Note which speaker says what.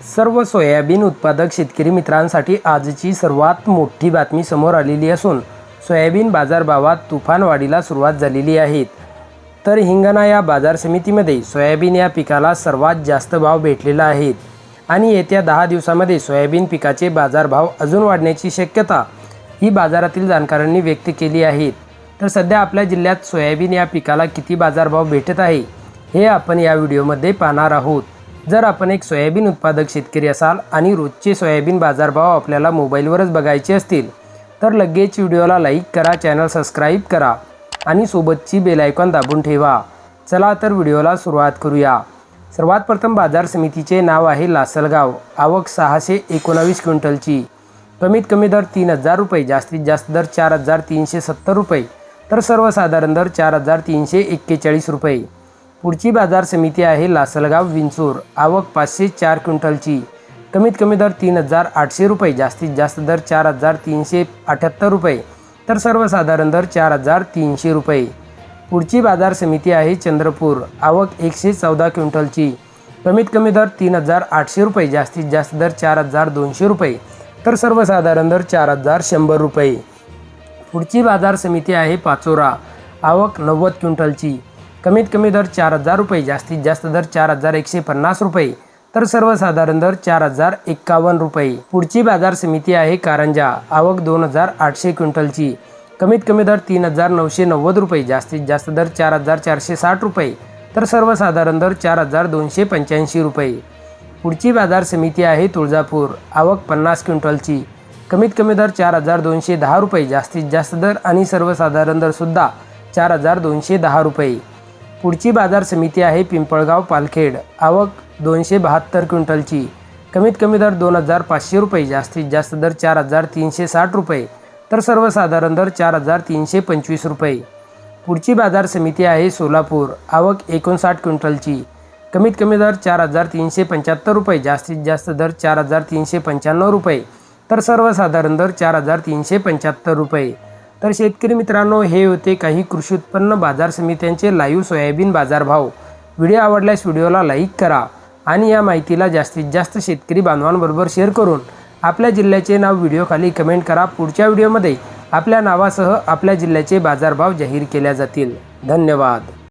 Speaker 1: सर्व सोयाबीन उत्पादक शेतकरी मित्रांसाठी आजची सर्वात मोठी बातमी समोर आलेली असून सोयाबीन बाजारभावात तुफान वाढीला सुरुवात झालेली आहे. तर हिंगणा या बाजार समितीमध्ये सोयाबीन या पिकाला सर्वात जास्त भाव भेटलेला आहे आणि येत्या दहा दिवसामध्ये सोयाबीन पिकाचे बाजारभाव अजून वाढण्याची शक्यता ही बाजारातील जाणकारांनी व्यक्त केली आहे. तर सध्या आपल्या जिल्ह्यात सोयाबीन या पिकाला किती बाजारभाव भेटत आहे हे आपण या व्हिडिओमध्ये पाहणार आहोत. जर आपण एक सोयाबीन उत्पादक शेतकरी असाल आणि रोजचे सोयाबीन बाजारभाव आपल्याला मोबाईलवरच बघायचे असतील तर लगेच व्हिडिओला लाईक करा चॅनल सबस्क्राईब करा आणि सोबतची बेल आयकॉन दाबून ठेवा. चला तर व्हिडिओला सुरुवात करूया. सर्वात प्रथम बाजार समितीचे नाव आहे लासलगाव. आवक सहाशे एकोणावीस क्विंटलची. कमीत कमी दर तीन हजार रुपये जास्तीत जास्त दर चार हजार तीनशे सत्तर रुपये तर सर्वसाधारण दर चार हजार तीनशे एक्केचाळीस रुपये. पुढची बाजार समिती आहे लासलगाव विंचूर. आवक पाचशे चार क्विंटलची. कमीत कमी दर तीन हजार आठशे रुपये जास्तीत जास्त दर चार हजार तीनशे अठ्याहत्तर रुपये तर सर्वसाधारण दर चार हजार तीनशे रुपये. पुढची बाजार समिती आहे चंद्रपूर. आवक एकशे चौदा क्विंटलची. कमीत कमी दर तीन हजार आठशे रुपये जास्तीत जास्त दर चार हजार दोनशे रुपये तर सर्वसाधारण दर चार हजार शंभर रुपये. पुढची बाजार समिती आहे पाचोरा. आवक नव्वद क्विंटलची. कमीत कमी दर चार हजार रुपये जास्तीत जास्त दर चार हजार एकशे पन्नास रुपये. तर सर्वसाधारण दर चार हजार एक्कावन्न रुपये. पुढची बाजार समिती आहे कारंजा. आवक दोन हजार आठशे क्विंटलची. कमीत कमी दर तीन हजार नऊशे नव्वद रुपये जास्तीत जास्त दर चार हजार चारशे साठ रुपये. तर सर्वसाधारण दर चार हजार दोनशे पंच्याऐंशी रुपये. पुढची बाजार समिती आहे तुळजापूर. आवक पन्नास क्विंटलची. कमीत कमी दर चार हजार दोनशे दहा रुपये जास्तीत जास्त दर आणि सर्वसाधारण दरसुद्धा चार हजार दोनशे दहा रुपये. पुढची बाजार समिती आहे पिंपळगाव पालखेड. आवक दोनशे बहात्तर क्विंटलची. कमीत कमी दर दोन हजार पाचशे रुपये जास्तीत जास्त दर चार हजार तीनशे साठ रुपये तर सर्वसाधारण दर चार हजार तीनशे पंचवीस रुपये. पुढची बाजार समिती आहे सोलापूर. आवक एकोणसाठ क्विंटलची. कमीत कमी दर चार हजार तीनशे पंच्याहत्तर रुपये जास्तीत जास्त दर चार हजार तीनशे पंच्याण्णव रुपये तर सर्वसाधारण दर चार हजार तीनशे पंच्याहत्तर रुपये. तर शेतकरी मित्रांनो हे होते काही कृषी उत्पन्न बाजार समित्यांचे लाईव्ह सोयाबीन बाजारभाव. व्हिडिओ आवडल्यास व्हिडिओला लाईक करा आणि या माहितीला जास्तीत जास्त शेतकरी बांधवांबरोबर शेअर करून आपल्या जिल्ह्याचे नाव व्हिडिओखाली कमेंट करा. पुढच्या व्हिडिओमध्ये आपल्या नावासह आपल्या जिल्ह्याचे बाजारभाव जाहीर केल्या जातील. धन्यवाद.